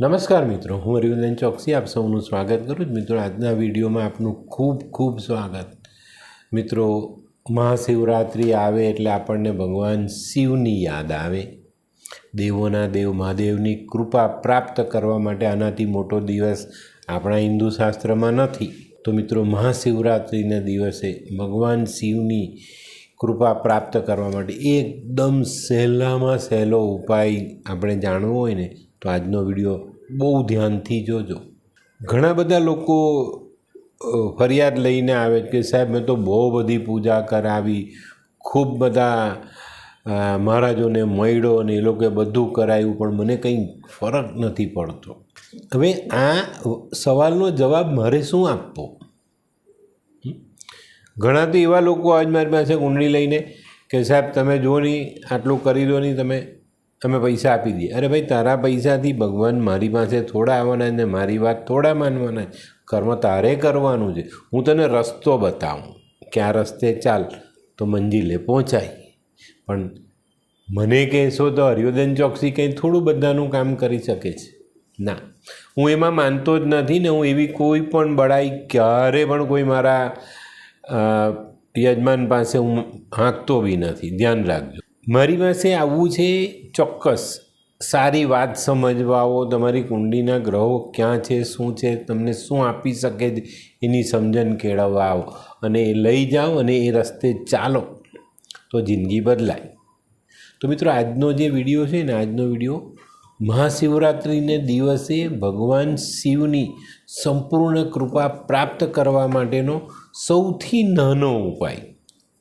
નમસ્કાર મિત્રો, હું હરિવર્ધન ચોકસી, આપ સૌનું સ્વાગત કરું છું. મિત્રો, આજના વિડીયોમાં આપનું ખૂબ ખૂબ સ્વાગત. મિત્રો, મહાશિવરાત્રિ આવે એટલે આપણને ભગવાન શિવની યાદ આવે. દેવોના દેવ, મહાદેવની કૃપા પ્રાપ્ત કરવા માટે આનાથી મોટો દિવસ આપણા હિન્દુ શાસ્ત્રમાં નથી. તો મિત્રો, મહાશિવરાત્રિના દિવસે ભગવાન શિવની કૃપા પ્રાપ્ત કરવા માટે એકદમ સહેલામાં સહેલો ઉપાય આપણે જાણવો હોય ને તો આજનો વીડિયો બહુ ધ્યાનથી જોજો. ઘણા બધા લોકો ફરિયાદ લઈને આવે કે સાહેબ, મેં તો બહુ બધી પૂજા કરાવી, ખૂબ બધા મહારાજોને મળ્યો અને એ લોકોએ બધું કરાયું, પણ મને કંઈ ફરક નથી પડતો. હવે આ સવાલનો જવાબ મારે શું આપવો? ઘણા તો એવા લોકો આજ મારી પાસે કુંડળી લઈને, કે સાહેબ, તમે જુઓ નહીં, આટલું કરી દો નહીં તમે. તમે પૈસા આપી દઈએ. અરે ભાઈ, તારા પૈસાથી ભગવાન મારી પાસે થોડા આવવાના ને મારી વાત થોડા માનવાના કર્મ તારે કરવાનું છે. હું તને રસ્તો બતાવું. કે આ રસ્તે ચાલ, તો મંજિલે પહોંચાય. પણ મને કહેશો તો હરિયોદન ચોકસી કંઈ થોડું બધાનું કામ કરી શકે છે. ના, હું એમાં માનતો જ નથી ને હું એવી કોઈ પણ બળાઈ ક્યારે પણ કોઈ મારા યજમાન પાસે હું હાંકતો બી નથી. ધ્યાન રાખજો. મારી પાસે આવવું છે, ચોક્કસ. સારી વાત સમજવા આવો તમારી કુંડીના ગ્રહો ક્યાં છે, શું છે, તમને શું આપી શકે છે, એની સમજણ કેળવવા આવો. અને એ લઈ જાઓ અને એ રસ્તે ચાલો. તો જિંદગી બદલાય. તો મિત્રો, આજનો જે વીડિયો છે ને, આજનો વીડિયો મહાશિવરાત્રિને દિવસે ભગવાન શિવની સંપૂર્ણ કૃપા પ્રાપ્ત કરવા માટેનો સૌથી નાનો ઉપાય.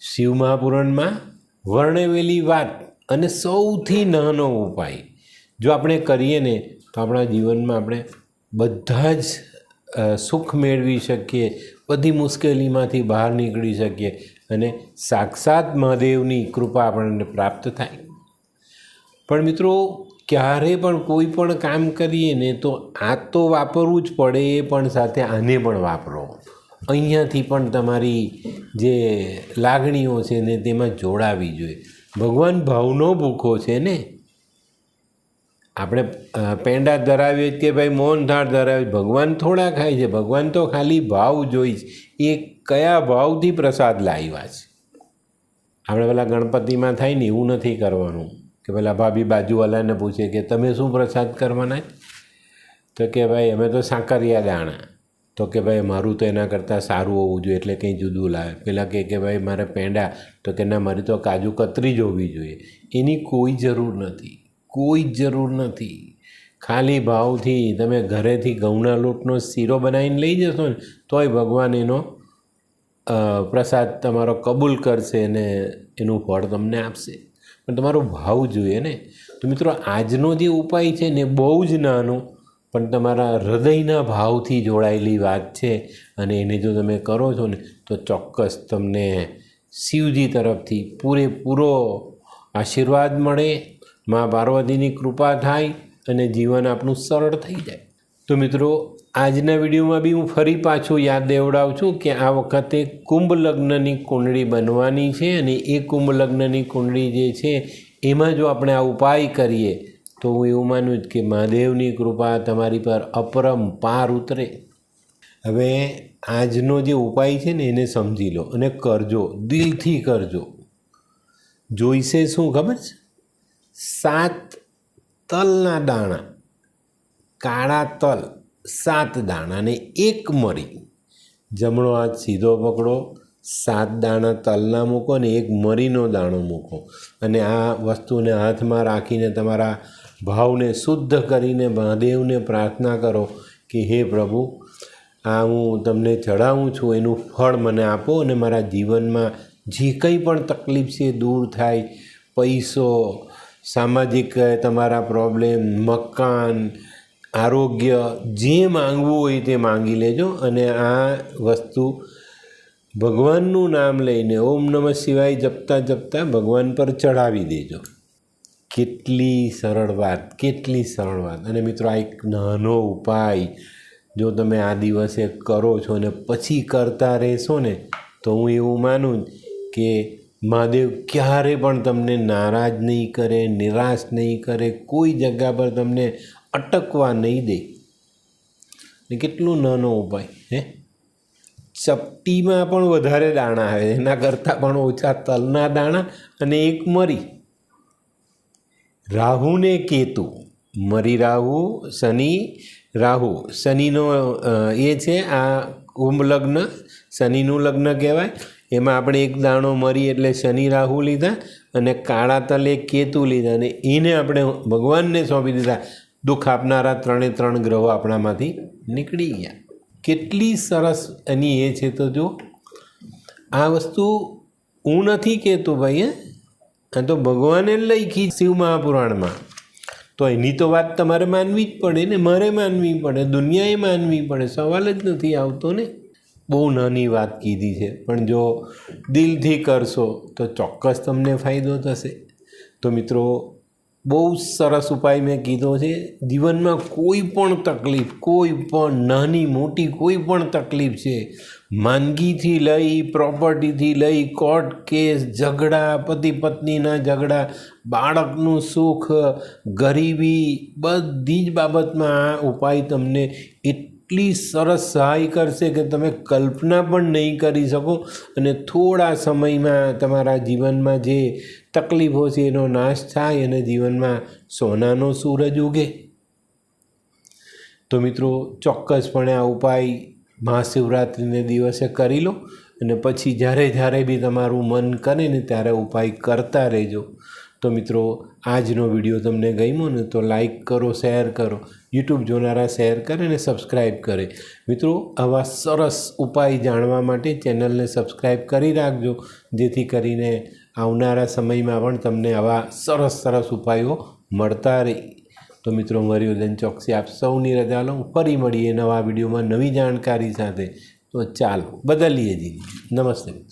શિવ મહાપુરાણમાં વર્ણવેલી વાત અને સૌથી નાનો ઉપાય. જો આપણે કરીએ ને, તો આપણા જીવનમાં આપણે બધા જ સુખ મેળવી શકીએ, બધી મુશ્કેલીમાંથી બહાર નીકળી શકીએ અને સાક્ષાત મહાદેવની કૃપા આપણને પ્રાપ્ત થાય. પણ મિત્રો, ક્યારે પણ કોઈ પણ કામ કરીએ ને, તો આ તો વાપરવું જ પડે, એ પણ સાથે આને પણ વાપરો. અહીંયાથી પણ તમારી જે લાગણીઓ છે ને તેમાં જોડાવી જોઈએ. ભગવાન ભાવનો ભૂખો છે ને? આપણે પેંડા ધરાવીએ કે ભાઈ મોહનથાળ ધરાવીએ, ભગવાન થોડા ખાય છે. ભગવાન તો ખાલી ભાવ જોઈ એ કયા ભાવથી પ્રસાદ લાવ્યા છે? આપણે પેલા ગણપતિમાં થાય ને એવું નથી કરવાનું. કે પેલા ભાભી બાજુવાલાને પૂછે કે, તમે શું પ્રસાદ કરવાના તો કે, ભાઈ, અમે તો સાંકરિયા દાણા. તો કે ભાઈ, મારું તો એના કરતાં સારું હોવું જોઈએ, એટલે કંઈ જુદું લાવે. પેલા કહે કે ભાઈ, મારે પેંડા, તો કે ના, મારી તો કાજુ કતરી જ હોવી જોઈએ. એની કોઈ જરૂર નથી, કોઈ જરૂર નથી. ખાલી ભાવથી તમે ઘરેથી ઘઉંના લોટનો શીરો બનાવીને લઈ જશો ને, તોય ભગવાન એનો પ્રસાદ તમારો કબૂલ કરશે અને એનું ફળ તમને આપશે. પણ તમારો ભાવ જોઈએ ને. તો મિત્રો, આજનો જે ઉપાય છે ને, બહુ જ નાનો. પણ તમારા હૃદયના ભાવથી જોડાયેલી વાત છે અને એને જો તમે કરો છો ને, તો ચોક્કસ તમને શિવજી તરફથી પૂરેપૂરો આશીર્વાદ મળે, મા પાર્વતીની કૃપા થાય અને જીવન આપણું સરળ થઈ જાય. તો મિત્રો, આજના વિડીયોમાં બી હું ફરી પાછું યાદ દેવડાવું છું કે આ વખતે કુંભ લગ્નની કુંડળી બનવાની છે અને એ કુંભ લગ્નની કુંડળી જે છે, એમાં જો આપણે આ ઉપાય કરીએ તો હું એવું માનું જ કે મહાદેવની કૃપા તમારી પર અપરંપાર ઉતરે. હવે આજનો જે ઉપાય છે ને એને સમજી લો અને કરજો, દિલથી કરજો. જોઈશે શું ખબર છે? સાત તલના દાણા, કાળા તલ, સાત દાણાને એક મરી. જમણો હાથ સીધો પકડો, સાત દાણા તલના મૂકો ને એક મરીનો દાણો મૂકો. અને આ વસ્તુને હાથમાં રાખીને તમારા ભાવને શુદ્ધ કરીને મહાદેવને પ્રાર્થના કરો કે હે પ્રભુ, આ હું તમને ચડાવું છું, એનું ફળ મને આપો અને મારા જીવનમાં જે કંઈ પણ તકલીફ છે દૂર થાય. પૈસો, સામાજિક તમારા પ્રોબ્લેમ, મકાન, આરોગ્ય, જે માંગવું હોય તે માંગી લેજો અને આ વસ્તુ ભગવાનનું નામ લઈને ઓમ નમઃ શિવાય જપતા જપતા ભગવાન પર ચડાવી દેજો. કેટલી સરળ વાત, કેટલી સરળ વાત. અને મિત્રો, આ એક નાનો ઉપાય, જો તમે આ દિવસે કરો છો ને પછી કરતા રહેશો ને, તો હું એવું માનું કે મહાદેવ ક્યારે પણ તમને નારાજ નહીં કરે, નિરાશ નહીં કરે, કોઈ જગ્યા પર તમને અટકવા નહીં દે. ને કેટલું નાનો ઉપાય, હે? ચપટીમાં પણ વધારે દાણા આવે, એના કરતાં પણ ઓછા તલના દાણા અને એક મરી. રાહુ ને કેતુ. મરી રાહુ, શનિ, રાહુ. શનિનો એ છે આ કુંભ લગ્ન શનિનું લગ્ન કહેવાય. એમાં આપણે એક દાણો મરી એટલે શનિ, રાહુ લીધા અને કાળા તલે કેતુ લીધા અને એને આપણે ભગવાનને સોંપી દીધા. દુઃખ આપનારા ત્રણે ત્રણ ગ્રહો આપણામાંથી નીકળી ગયા. કેટલી સરસ એની એ છે તો જો આ વસ્તુ હું નથી કહેતો ભાઈ, હે. આ તો ભગવાને લખી શિવ મહાપુરાણમાં. તો એની તો વાત તમારે માનવી જ પડે ને, મારે માનવી પડે, દુનિયાએ માનવી પડે, સવાલ જ નથી આવતો ને. બહુ નાની વાત કીધી છે, પણ જો દિલથી કરશો તો ચોક્કસ તમને ફાયદો થશે. તો મિત્રો બહુ સરસ ઉપાય મેં કીધો છે. જીવનમાં કોઈ પણ તકલીફ, કોઈ પણ નાની મોટી કોઈ પણ તકલીફ છે, માંદગીથી લઈ, પ્રોપર્ટીથી લઈ, કોર્ટ કેસ, ઝઘડા પતિ પત્નીના ઝઘડા, બાળકનું સુખ, ગરીબી, બધી જ બાબતમાં આ ઉપાય તમને એટલી સરસ સહાય કરશે કે તમે કલ્પના પણ નહીં કરી શકો અને થોડા સમયમાં તમારા જીવનમાં જે તકલીફો છે એનો નાશ થાય અને જીવનમાં સોનાનો સૂરજ ઉગે. તો મિત્રો, ચોક્કસપણે આ ઉપાય મહાશિવરાત્રિને દિવસે કરી લો અને પછી જ્યારે જ્યારે બી તમારું મન કરે ને ત્યારે ઉપાય કરતા રહેજો. તો મિત્રો, આજનો વીડિયો તમને ગમ્યો ને તો લાઇક કરો શેર કરો. યુટ્યુબ જોનારા શેર કરે અને સબસ્ક્રાઈબ કરે. મિત્રો, આવા સરસ ઉપાય જાણવા માટે ચેનલને સબસ્ક્રાઈબ કરી રાખજો, જેથી કરીને આવનારા સમયમાં પણ તમને આવા સરસ સરસ ઉપાયો મળતા રહે. તો મિત્રો મર્યોદન ચોકસી આપ સૌની રજા લઉં. ફરી મળીએ નવા વિડીયોમાં નવી જાણકારી સાથે. તો ચાલો, બદલીએ જી નમસ્તે મિત્રો.